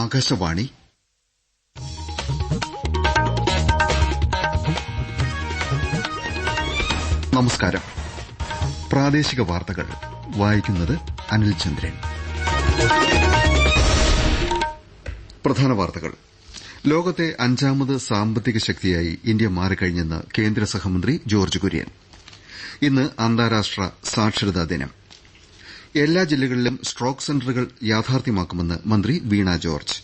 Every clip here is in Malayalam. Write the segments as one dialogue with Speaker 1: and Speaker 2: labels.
Speaker 1: ആകാശവാണി നമസ്കാരം പ്രാദേശിക വാർത്തകൾ വായിക്കുന്നത് അനിൽ ചന്ദ്രൻ പ്രധാന വാർത്തകൾ ലോകത്തെ അഞ്ചാമത് സാമ്പത്തിക ശക്തിയായി ഇന്ത്യ മാറിക്കഴിഞ്ഞെന്ന് കേന്ദ്ര സഹമന്ത്രി ജോർജ് കുര്യൻ ഇന്ന് അന്താരാഷ്ട്ര സാക്ഷരതാ ദിനം എല്ലാ ജില്ലകളിലും സ്ട്രോക്ക് സെന്ററുകൾ യാഥാർത്ഥ്യമാക്കുമെന്ന് മന്ത്രി വീണ ജോർജ്ജ്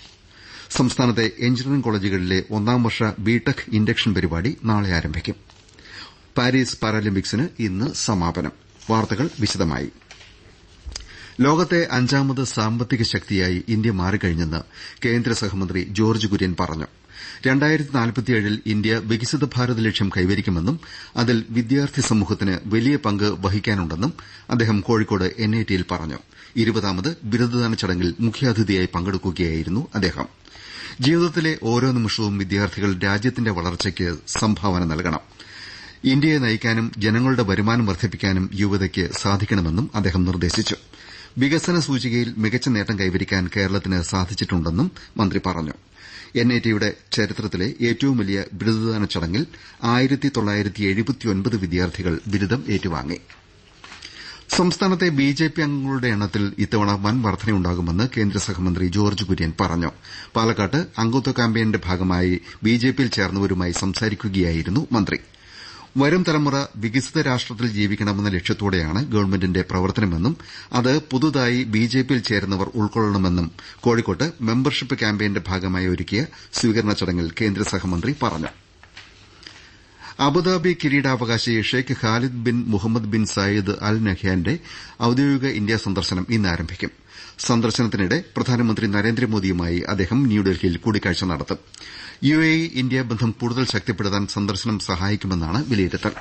Speaker 1: സംസ്ഥാനത്തെ എഞ്ചിനീയറിംഗ് കോളേജുകളിലെ ഒന്നാം വർഷ ബിടെക് ഇൻഡക്ഷൻ പരിപാടി നാളെ ആരംഭിക്കും പാരീസ് പാരാലിമ്പിക്സിന് ഇന്ന് സമാപനം വാർത്തകൾ വിശദമായി ലോകത്തെ അഞ്ചാമത് സാമ്പത്തിക ശക്തിയായി ഇന്ത്യ മാറിക്കഴിഞ്ഞെന്ന് കേന്ദ്ര സഹമന്ത്രി ജോർജ് കുര്യൻ പറഞ്ഞു രണ്ടായിരത്തി നാൽപ്പത്തിയേഴിൽ ഇന്ത്യ വികസിത ഭാരത ലക്ഷ്യം കൈവരിക്കുമെന്നും അതിൽ വിദ്യാർത്ഥി സമൂഹത്തിന് വലിയ പങ്ക് വഹിക്കാനുണ്ടെന്നും അദ്ദേഹം കോഴിക്കോട് എൻ ഐ ടിയിൽ പറഞ്ഞു ഇരുപതാമത് ബിരുദദാന ചടങ്ങിൽ മുഖ്യാതിഥിയായി പങ്കെടുക്കുകയായിരുന്നു അദ്ദേഹം ജീവിതത്തിലെ ഓരോ നിമിഷവും വിദ്യാർത്ഥികൾ രാജ്യത്തിന്റെ വളർച്ചയ്ക്ക് സംഭാവന നൽകണം ഇന്ത്യയെ നയിക്കാനും ജനങ്ങളുടെ വരുമാനം വർദ്ധിപ്പിക്കാനും യുവതയ്ക്ക് സാധിക്കണമെന്നും അദ്ദേഹം നിർദ്ദേശിച്ചു വികസന സൂചികയിൽ മികച്ച നേട്ടം കൈവരിക്കാൻ കേരളത്തിന് സാധിച്ചിട്ടുണ്ടെന്നും മന്ത്രി പറഞ്ഞു ടിയുടെ ചരിത്രത്തിലെ ഏറ്റവും വലിയ ബിരുദദാന ചടങ്ങിൽ വിദ്യാർത്ഥികൾ ബിരുദം ഏറ്റുവാങ്ങി സംസ്ഥാനത്തെ ബി ജെ പി അംഗങ്ങളുടെ എണ്ണത്തിൽ ഇത്തവണ വൻ വർധനയുണ്ടാകുമെന്ന് കേന്ദ്രസഹമന്ത്രി ജോർജ്ജ് കുര്യൻ പറഞ്ഞു പാലക്കാട്ട് അംഗത്വ ക്യാമ്പയിന്റെ ഭാഗമായി ബി ജെ പിയിൽ ചേർന്നവരുമായി സംസാരിക്കുകയായിരുന്നു അദ്ദേഹം വരും തലമുറ വികസിത രാഷ്ട്രത്തിൽ ജീവിക്കണമെന്ന ലക്ഷ്യത്തോടെയാണ് ഗവൺമെന്റിന്റെ പ്രവർത്തനമെന്നും അത് പുതുതായി ബിജെപിയിൽ ചേരുന്നവർ ഉൾക്കൊള്ളണമെന്നും കോഴിക്കോട്ട് മെമ്പർഷിപ്പ് ക്യാമ്പയിന്റെ ഭാഗമായി ഒരുക്കിയ സ്വീകരണ ചടങ്ങിൽ കേന്ദ്രസഹമന്ത്രി പറഞ്ഞു അബുദാബി കിരീടാവകാശി Sheikh Khalid bin Mohammed bin Zayed Al നഹ്യാന്റെ ഔദ്യോഗിക ഇന്ത്യാ സന്ദർശനം ഇന്ന് ആരംഭിക്കും സന്ദർശനത്തിനിടെ പ്രധാനമന്ത്രി നരേന്ദ്രമോദിയുമായി അദ്ദേഹം ന്യൂഡൽഹിയിൽ കൂടിക്കാഴ്ച നടത്തും യുഎഇ ഇന്ത്യ ബന്ധം കൂടുതൽ ശക്തിപ്പെടുത്താൻ സന്ദർശനം സഹായിക്കുമെന്നാണ് വിലയിരുത്തൽ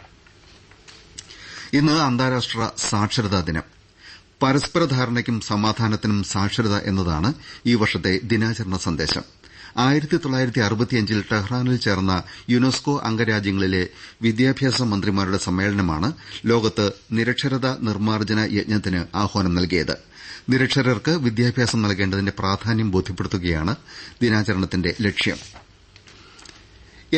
Speaker 1: ഇന്ന് അന്താരാഷ്ട്ര സാക്ഷരതാ ദിനം പരസ്പര ധാരണയ്ക്കും സമാധാനത്തിനും സാക്ഷരത എന്നതാണ് ഈ വർഷത്തെ ദിനാചരണ സന്ദേശം ൽ ടെഹ്റാനിൽ ചേർന്ന യുനെസ്കോ അംഗരാജ്യങ്ങളിലെ വിദ്യാഭ്യാസ മന്ത്രിമാരുടെ സമ്മേളനമാണ് ലോകത്ത് നിരക്ഷരതാ നിർമ്മാർജ്ജന യജ്ഞത്തിന് ആഹ്വാനം നൽകിയത് നിരക്ഷരർക്ക് വിദ്യാഭ്യാസം നൽകേണ്ടതിന്റെ പ്രാധാന്യം ബോധ്യപ്പെടുത്തുകയാണ് ദിനാചരണത്തിന്റെ ലക്ഷ്യം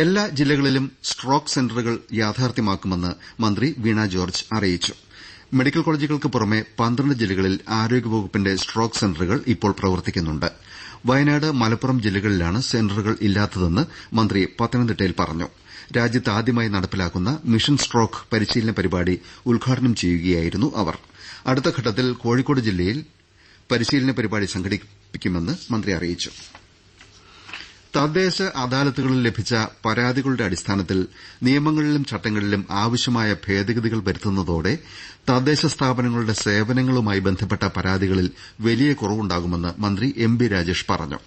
Speaker 1: എല്ലാ ജില്ലകളിലും സ്ട്രോക്ക് സെന്ററുകൾ യാഥാർത്ഥ്യമാക്കുമെന്ന് മന്ത്രി വീണ ജോർജ് അറിയിച്ചു മെഡിക്കൽ കോളേജുകൾക്ക് പുറമെ പന്ത്രണ്ട് ജില്ലകളിൽ ആരോഗ്യവകുപ്പിന്റെ സ്ട്രോക്ക് സെന്ററുകൾ ഇപ്പോൾ പ്രവർത്തിക്കുന്നുണ്ട് വയനാട് മലപ്പുറം ജില്ലകളിലാണ് സെന്ററുകൾ ഇല്ലാത്തതെന്ന് മന്ത്രി പത്തനംതിട്ടയിൽ പറഞ്ഞു ആദ്യമായി നടപ്പിലാക്കുന്ന മിഷൻ സ്ട്രോക്ക് പരിശീലന പരിപാടി ഉദ്ഘാടനം ചെയ്യുകയായിരുന്നു അവർ അടുത്ത ഘട്ടത്തിൽ കോഴിക്കോട് ജില്ലയിൽ പരിശീലന പരിപാടി സംഘടിപ്പിക്കുമെന്ന് മന്ത്രി അറിയിച്ചു തദ്ദേശ അദാലത്തുകളിൽ ലഭിച്ച പരാതികളുടെ അടിസ്ഥാനത്തിൽ നിയമങ്ങളിലും ചട്ടങ്ങളിലും ആവശ്യമായ ഭേദഗതികൾ വരുത്തുന്നതോടെ തദ്ദേശ സ്ഥാപനങ്ങളുടെ സേവനങ്ങളുമായി ബന്ധപ്പെട്ട പരാതികളിൽ വലിയ കുറവുണ്ടാകുമെന്ന് മന്ത്രി എം ബി രാജേഷ് പറഞ്ഞു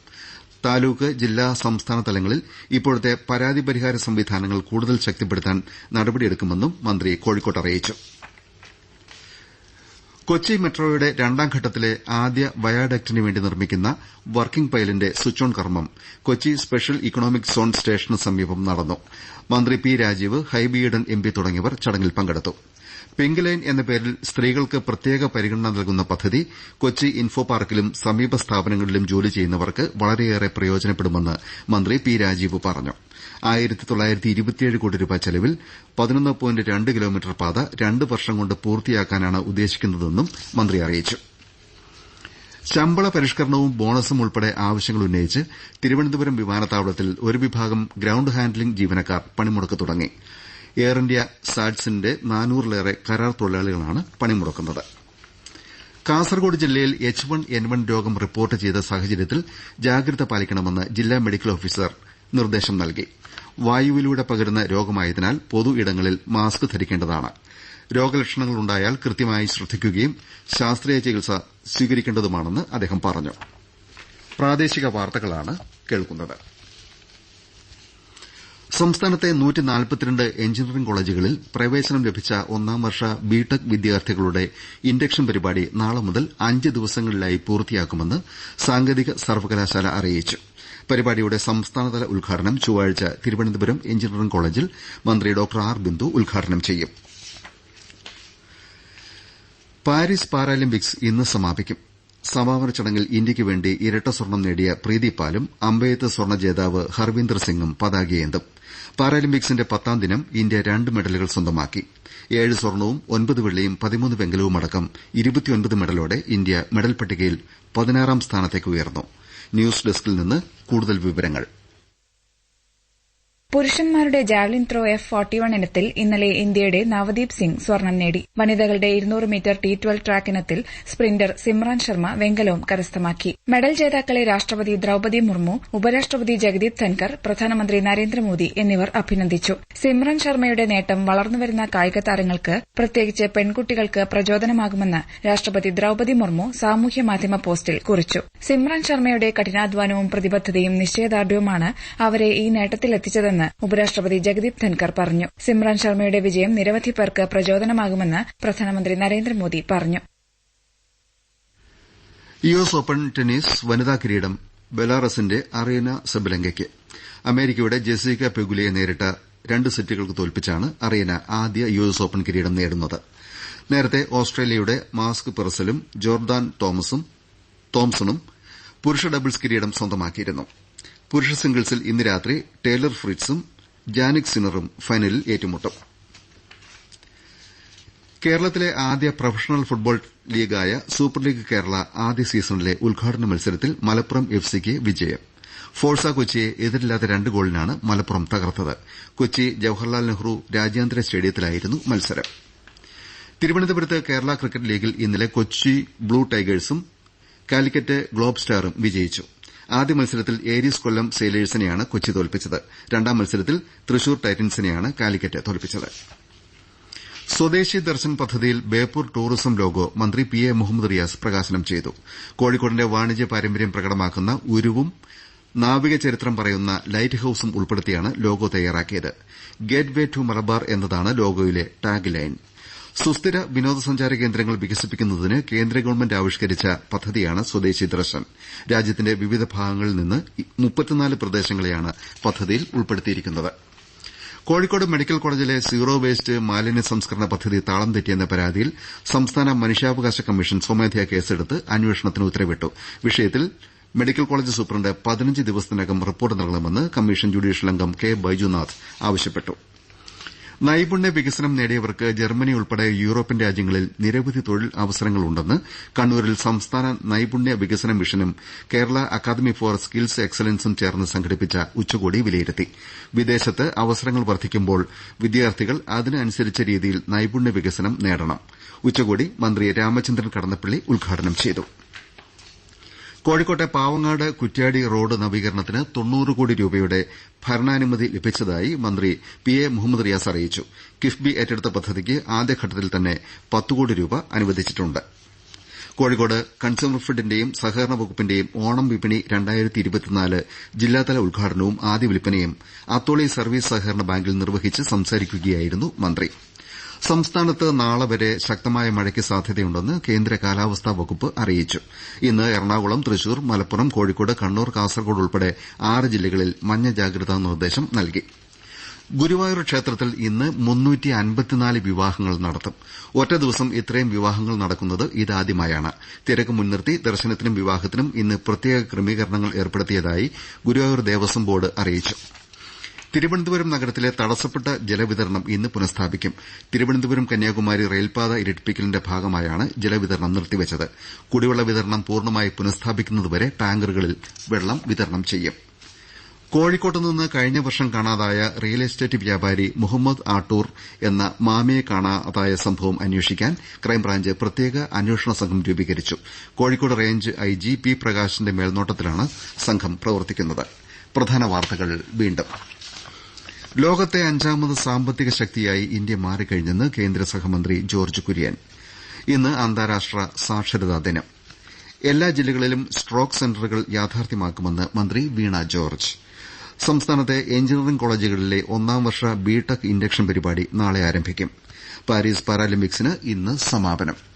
Speaker 1: താലൂക്ക് ജില്ലാ സംസ്ഥാന തലങ്ങളിൽ ഇപ്പോഴത്തെ പരാതി പരിഹാര സംവിധാനങ്ങൾ കൂടുതൽ ശക്തിപ്പെടുത്താൻ നടപടിയെടുക്കുമെന്നും മന്ത്രി കോഴിക്കോട്ട് അറിയിച്ചു കൊച്ചി മെട്രോയുടെ രണ്ടാംഘട്ടത്തിലെ ആദ്യ വയാഡക്ടിന് വേണ്ടി നിർമ്മിക്കുന്ന വർക്കിംഗ് പൈലിന്റെ സ്വിച്ച് ഓൺ കർമ്മം കൊച്ചി സ്പെഷ്യൽ ഇക്കണോമിക് സോൺ സ്റ്റേഷന് സമീപം നടന്നു മന്ത്രി പി രാജീവ് ഹൈബി ഈഡൻ എംപി തുടങ്ങിയവർ ചടങ്ങിൽ പങ്കെടുത്തു പിങ്ക് ലൈൻ എന്ന പേരിൽ സ്ത്രീകൾക്ക് പ്രത്യേക പരിഗണന നൽകുന്ന പദ്ധതി കൊച്ചി ഇൻഫോ പാർക്കിലും സമീപ സ്ഥാപനങ്ങളിലും ജോലി ചെയ്യുന്നവർക്ക് വളരെയേറെ പ്രയോജനപ്പെടുമെന്ന് മന്ത്രി പി രാജീവ് കോടി രൂപ ചെലവിൽ കിലോമീറ്റർ പാത രണ്ട് വർഷം കൊണ്ട് പൂർത്തിയാക്കാനാണ് ഉദ്ദേശിക്കുന്നതെന്നും മന്ത്രി അറിയിച്ചു ശമ്പള പരിഷ്കരണവും ബോണസും ഉൾപ്പെടെ ആവശ്യങ്ങൾ ഉന്നയിച്ച് തിരുവനന്തപുരം വിമാനത്താവളത്തിൽ ഒരു വിഭാഗം ഗ്രൌണ്ട് ഹാൻഡ്ലിംഗ് ജീവനക്കാർ പണിമുടക്ക് തുടങ്ങിയിട്ടുണ്ട് എയർ ഇന്ത്യ സാറ്റ്സിന്റെ നാനൂറിലേറെ കരാർ തൊഴിലാളികളാണ് പണിമുടക്കുന്നത് കാസർകോട് ജില്ലയിൽ എച്ച് വൺ എൻ വൺ രോഗം റിപ്പോർട്ട് ചെയ്ത സാഹചര്യത്തിൽ ജാഗ്രത പാലിക്കണമെന്ന് ജില്ലാ മെഡിക്കൽ ഓഫീസർ നിർദ്ദേശം നൽകി വായുവിലൂടെ പകരുന്ന രോഗമായതിനാൽ പൊതു ഇടങ്ങളിൽ മാസ്ക് ധരിക്കേണ്ടതാണ് രോഗലക്ഷണങ്ങളുണ്ടായാൽ കൃത്യമായി ശ്രദ്ധിക്കുകയും ശാസ്ത്രീയ ചികിത്സ സ്വീകരിക്കേണ്ടതുമാണെന്ന് അദ്ദേഹം പറഞ്ഞു സംസ്ഥാനത്തെ എഞ്ചിനീയറിംഗ് കോളേജുകളിൽ പ്രവേശനം ലഭിച്ച ഒന്നാം വർഷ ബിടെക് വിദ്യാർത്ഥികളുടെ ഇൻഡക്ഷൻ പരിപാടി നാളെ മുതൽ അഞ്ച് ദിവസങ്ങളിലായി പൂർത്തിയാക്കുമെന്ന് സാങ്കേതിക സർവകലാശാല അറിയിച്ചു പരിപാടിയുടെ സംസ്ഥാനതല ഉദ്ഘാടനം ചൊവ്വാഴ്ച തിരുവനന്തപുരം എഞ്ചിനീയറിംഗ് കോളേജിൽ മന്ത്രി ഡോ ആർ ബിന്ദു ഉദ്ഘാടനം ചെയ്യും പാരീസ് പാരാലിമ്പിക്സ് ഇന്ന് സമാപിക്കും സമാപന ചടങ്ങിൽ ഇന്ത്യക്ക് വേണ്ടി ഇരട്ട സ്വർണം നേടിയ പ്രീതി പാലും അമ്പെയ്ത്ത് സ്വർണ ജേതാവ് ഹർവീന്ദർ സിംഗും പതാകയേന്തും പാരാലിമ്പിക്സിന്റെ പത്താം ദിനം ഇന്ത്യ രണ്ട് മെഡലുകൾ സ്വന്തമാക്കി ഏഴ് സ്വർണവും ഒൻപത് വെള്ളിയും പതിമൂന്ന് വെങ്കലവുമടക്കം ഇരുപത്തിയൊൻപത് മെഡലോടെ ഇന്ത്യ മെഡൽ പട്ടികയിൽ പതിനാറാം സ്ഥാനത്തേക്ക് ഉയർന്നു ന്യൂസ് ഡെസ്കിൽ നിന്ന് കൂടുതൽ വിവരങ്ങൾ
Speaker 2: പുരുഷന്മാരുടെ javelin throw F forty one ഇനത്തിൽ ഇന്നലെ ഇന്ത്യയുടെ നവദീപ് സിംഗ് സ്വർണം നേടി വനിതകളുടെ ഇരുന്നൂറ് മീറ്റർ ടി ട്വൽവ് ട്രാക്ക് ഇനത്തിൽ സ്പ്രിന്റർ സിമ്രാൻ ശർമ്മ വെങ്കലവും കരസ്ഥമാക്കി മെഡൽ ജേതാക്കളെ രാഷ്ട്രപതി ദ്രൌപദി മുർമു ഉപരാഷ്ട്രപതി ജഗദീപ് ധൻകർ പ്രധാനമന്ത്രി നരേന്ദ്രമോദി എന്നിവർ അഭിനന്ദിച്ചു സിമ്രാൻ ശർമ്മയുടെ നേട്ടം വളർന്നുവരുന്ന കായിക താരങ്ങൾക്ക് പ്രത്യേകിച്ച് പെൺകുട്ടികൾക്ക് പ്രചോദനമാകുമെന്ന് രാഷ്ട്രപതി ദ്രൌപദി മുർമു സാമൂഹ്യ മാധ്യമ പോസ്റ്റിൽ കുറിച്ചു സിമ്രാൻ ശർമ്മയുടെ കഠിനാധ്വാനവും പ്രതിബദ്ധതയും നിശ്ചയദാർഢ്യവുമാണ് അവരെ ഈ നേട്ടത്തിലെത്തിച്ചതെന്ന് ഉറപ്പാക്കുമെന്ന് ഉപരാഷ്ട്രപതി ജഗദീപ് ധൻകർ പറഞ്ഞു സിമ്രാൻ ശർമ്മയുടെ വിജയം നിരവധി പേർക്ക് പ്രചോദനമാകുമെന്ന് പ്രധാനമന്ത്രി നരേന്ദ്രമോദി പറഞ്ഞു
Speaker 3: യുഎസ് ഓപ്പൺ ടെന്നീസ് വനിതാ കിരീടം ബെലാറസിന്റെ അറീന സബലങ്കയ്ക്ക് അമേരിക്കയുടെ ജെസിക പെഗുലിയെ നേരിട്ട രണ്ട് സെറ്റുകൾക്ക് തോൽപ്പിച്ചാണ് അറീന ആദ്യ യുഎസ് ഓപ്പൺ കിരീടം നേടുന്നത് നേരത്തെ ഓസ്ട്രേലിയയുടെ മാസ്ക് പെറസലും ജോർദാൻ തോമസും തോംസണും പുരുഷ ഡബിൾസ് കിരീടം സ്വന്തമാക്കിയിരുന്നു പുരുഷ സിംഗിൾസിൽ ഇന്ന് രാത്രി ടേലർ ഫ്രിറ്റ്സും ജാനിക് സിനറും ഫൈനലിൽ ഏറ്റുമുട്ടും കേരളത്തിലെ ആദ്യ പ്രൊഫഷണൽ ഫുട്ബോൾ ലീഗായ സൂപ്പർ ലീഗ് കേരള ആദ്യ സീസണിലെ ഉദ്ഘാടന മത്സരത്തിൽ മലപ്പുറം എഫ് സിക്ക് വിജയം ഫോഴ്സ കൊച്ചിയെ എതിരില്ലാത്ത രണ്ട് ഗോളിനാണ് മലപ്പുറം തകർത്തത് കൊച്ചി ജവഹർലാൽ നെഹ്റു രാജ്യാന്തര സ്റ്റേഡിയത്തിലായിരുന്നു മത്സരം തിരുവനന്തപുരത്ത് കേരള ക്രിക്കറ്റ് ലീഗിൽ ഇന്നലെ കൊച്ചി ബ്ലൂ ടൈഗേഴ്സും കാലിക്കറ്റ് ഗ്ലോബ് സ്റ്റാറും വിജയിച്ചു ആദ്യ മത്സരത്തിൽ ഏരീസ് കൊല്ലം സെയിലേഴ്സിനെയാണ് കൊച്ചി തോൽപ്പിച്ചത് രണ്ടാം മത്സരത്തിൽ തൃശൂർ ടൈറ്റൻസിനെയാണ് കാലിക്കറ്റ് തോൽപ്പിച്ചത് സ്വദേശി ദർശൻ പദ്ധതിയിൽ ബേപ്പൂർ ടൂറിസം ലോഗോ മന്ത്രി പി എ മുഹമ്മദ് റിയാസ് പ്രകാശനം ചെയ്തു കോഴിക്കോടിന്റെ വാണിജ്യ പാരമ്പര്യം പ്രകടമാക്കുന്ന ഉരുവും നാവിക ചരിത്രം പറയുന്ന ലൈറ്റ് ഹൌസും ഉൾപ്പെടുത്തിയാണ് ലോഗോ തയ്യാറാക്കിയത് ഗേറ്റ് വേ ടു മലബാർ എന്നതാണ് ലോഗോയിലെ ടാഗ് ലൈൻ സുസ്ഥിര വിനോദസഞ്ചാര കേന്ദ്രങ്ങൾ വികസിപ്പിക്കുന്നതിന് കേന്ദ്ര ഗവൺമെന്റ് ആവിഷ്കരിച്ച പദ്ധതിയാണ് സ്വദേശി ദർശൻ രാജ്യത്തിന്റെ വിവിധ ഭാഗങ്ങളിൽ നിന്ന് പ്രദേശങ്ങളെയാണ് പദ്ധതിയിൽ ഉൾപ്പെടുത്തിയിരിക്കുന്നത് കോഴിക്കോട് മെഡിക്കൽ കോളേജിലെ സീറോ വേസ്റ്റ് മാലിന്യ സംസ്കരണ പദ്ധതി താളം തെറ്റിയെന്ന പരാതിയിൽ സംസ്ഥാന മനുഷ്യാവകാശ കമ്മീഷൻ സ്വമേധയാ കേസെടുത്ത് അന്വേഷണത്തിന് ഉത്തരവിട്ടു വിഷയത്തിൽ മെഡിക്കൽ കോളേജ് സൂപ്രണ്ട് പതിനഞ്ച് ദിവസത്തിനകം റിപ്പോർട്ട് നൽകണമെന്ന് കമ്മീഷൻ ജുഡീഷ്യൽ അംഗം കെ ബൈജുനാഥ് ആവശ്യപ്പെട്ടു നൈപുണ്യ വികസനം നേടിയവർക്ക് ജർമ്മനി ഉൾപ്പെടെ യൂറോപ്യൻ രാജ്യങ്ങളിൽ നിരവധി തൊഴിൽ അവസരങ്ങളുണ്ടെന്ന് കണ്ണൂരിൽ സംസ്ഥാന നൈപുണ്യ വികസന മിഷനും കേരള അക്കാദമി ഫോർ സ്കിൽസ് എക്സലൻസും ചേർന്ന് സംഘടിപ്പിച്ച ഉച്ചകോടി വിലയിരുത്തി വിദേശത്ത് അവസരങ്ങൾ വർദ്ധിക്കുമ്പോൾ വിദ്യാർത്ഥികൾ അതിനനുസരിച്ച രീതിയിൽ നൈപുണ്യ വികസനം നേടണം ഉച്ചകോടി മന്ത്രി രാമചന്ദ്രൻ കടന്നപ്പള്ളി ഉദ്ഘാടനം ചെയ്തു കോഴിക്കോട്ടെ പാവങ്ങാട് കുറ്റ്യാടി റോഡ് നവീകരണത്തിന് തൊണ്ണൂറ് കോടി രൂപയുടെ ഭരണാനുമതി ലഭിച്ചതായി മന്ത്രി പി എ മുഹമ്മദ് റിയാസ് അറിയിച്ചു കിഫ്ബി ഏറ്റെടുത്ത പദ്ധതിക്ക് ആദ്യഘട്ടത്തിൽ തന്നെ പത്ത് കോടി രൂപ അനുവദിച്ചിട്ടുണ്ട് കോഴിക്കോട് കൺസ്യൂമർ ഫെഡിന്റെയും സഹകരണ വകുപ്പിന്റെയും ഓണം വിപണി ജില്ലാതല ഉദ്ഘാടനവും ആദ്യ വിൽപ്പനയും അത്തോളി സർവീസ് സഹകരണ ബാങ്കിൽ നിർവഹിച്ച് സംസാരിക്കുകയായിരുന്നു മന്ത്രി സംസ്ഥാനത്ത് നാളെ വരെ ശക്തമായ മഴയ്ക്ക് സാധ്യതയുണ്ടെന്ന് കേന്ദ്ര കാലാവസ്ഥാ വകുപ്പ് അറിയിച്ചു ഇന്ന് എറണാകുളം തൃശൂർ മലപ്പുറം കോഴിക്കോട് കണ്ണൂർ കാസർകോട് ഉൾപ്പെടെ ആറ് ജില്ലകളിൽ മഞ്ഞ ജാഗ്രതാ നിർദ്ദേശം നൽകി ഗുരുവായൂർ ക്ഷേത്രത്തിൽ ഇന്ന് വിവാഹങ്ങൾ നടത്തും ഒറ്റ ദിവസം ഇത്രയും വിവാഹങ്ങൾ നടക്കുന്നത് ഇതാദ്യമായാണ് തിരക്ക് മുൻനിർത്തി ദർശനത്തിനും വിവാഹത്തിനും ഇന്ന് പ്രത്യേക ക്രമീകരണങ്ങൾ ഏർപ്പെടുത്തിയതായി ഗുരുവായൂർ ദേവസ്വം ബോർഡ് അറിയിച്ചു തിരുവനന്തപുരം നഗരത്തിലെ തടസ്സപ്പെട്ട ജലവിതരണം ഇന്ന് പുനഃസ്ഥാപിക്കും തിരുവനന്തപുരം കന്യാകുമാരി റെയിൽപാത ഇരട്ടിപ്പിക്കലിന്റെ ഭാഗമായാണ് ജലവിതരണം നിർത്തിവെച്ചത് കുടിവെള്ള വിതരണം പൂർണ്ണമായി പുനഃസ്ഥാപിക്കുന്നതുവരെ ടാങ്കറുകളിൽ വെള്ളം വിതരണം ചെയ്യും കോഴിക്കോട്ട് നിന്ന് കഴിഞ്ഞ വർഷം കാണാതായ റിയൽ എസ്റ്റേറ്റ് വ്യാപാരി മുഹമ്മദ് ആട്ടൂർ എന്ന മാമിയെ കാണാതായ സംഭവം അന്വേഷിക്കാൻ ക്രൈംബ്രാഞ്ച് പ്രത്യേക അന്വേഷണ സംഘം രൂപീകരിച്ചു Kozhikode range I G P പ്രകാശിന്റെ മേൽനോട്ടത്തിലാണ് സംഘം പ്രവർത്തിക്കുന്നത്
Speaker 1: ലോകത്തെ അഞ്ചാമത് സാമ്പത്തിക ശക്തിയായി ഇന്ത്യ മാറിക്കഴിഞ്ഞെന്ന് കേന്ദ്ര സഹമന്ത്രി ജോർജ്ജ് കുര്യൻ ഇന്ന് അന്താരാഷ്ട്ര സാക്ഷരതാ ദിനം എല്ലാ ജില്ലകളിലും സ്ട്രോക്ക് സെന്ററുകൾ യാഥാർത്ഥ്യമാക്കുമെന്ന് മന്ത്രി വീണ ജോർജ്ജ് സംസ്ഥാനത്തെ എഞ്ചിനീയറിംഗ് കോളേജുകളിലെ ഒന്നാം വർഷ ബിടെക് ഇൻഡക്ഷൻ പരിപാടി നാളെ ആരംഭിക്കും പാരീസ് പാരാലിമ്പിക്സിന് ഇന്ന് സമാപനം